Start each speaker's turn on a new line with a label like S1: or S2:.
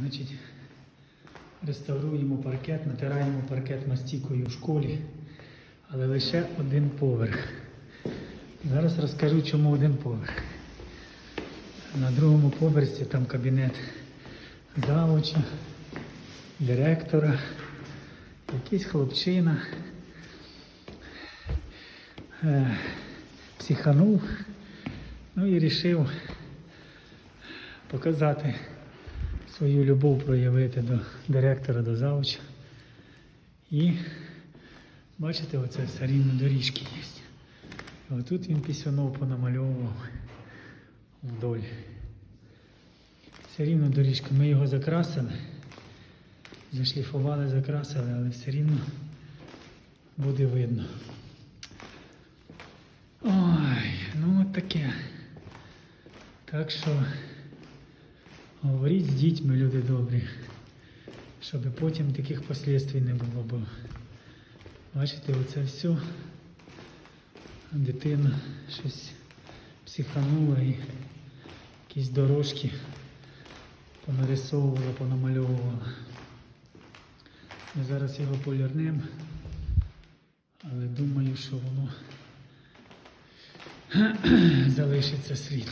S1: Значить, реставруємо паркет, натираємо паркет мастікою в школі, але лише один поверх. Зараз розкажу, чому один поверх. На другому поверсі там кабінет завуча, директора, якийсь хлопчина. Е, психанув, ну і вирішив показати свою любов проявити до директора, до завуча. І бачите, оце все рівно доріжки є. Отут він пісюнов понамальовував вдоль. Все рівно доріжка. Ми його закрасили, зашліфували, закрасили, але все рівно буде видно. Ой, ну от таке. Так що говоріть з дітьми, люди добрі, щоб потім таких послідствій не було. Бо бачите, оце все. Дитина щось психанула і якісь дорожки понарисовувала, понамальовувала. Ми зараз його полірнемо, але думаю, що воно залишиться слід.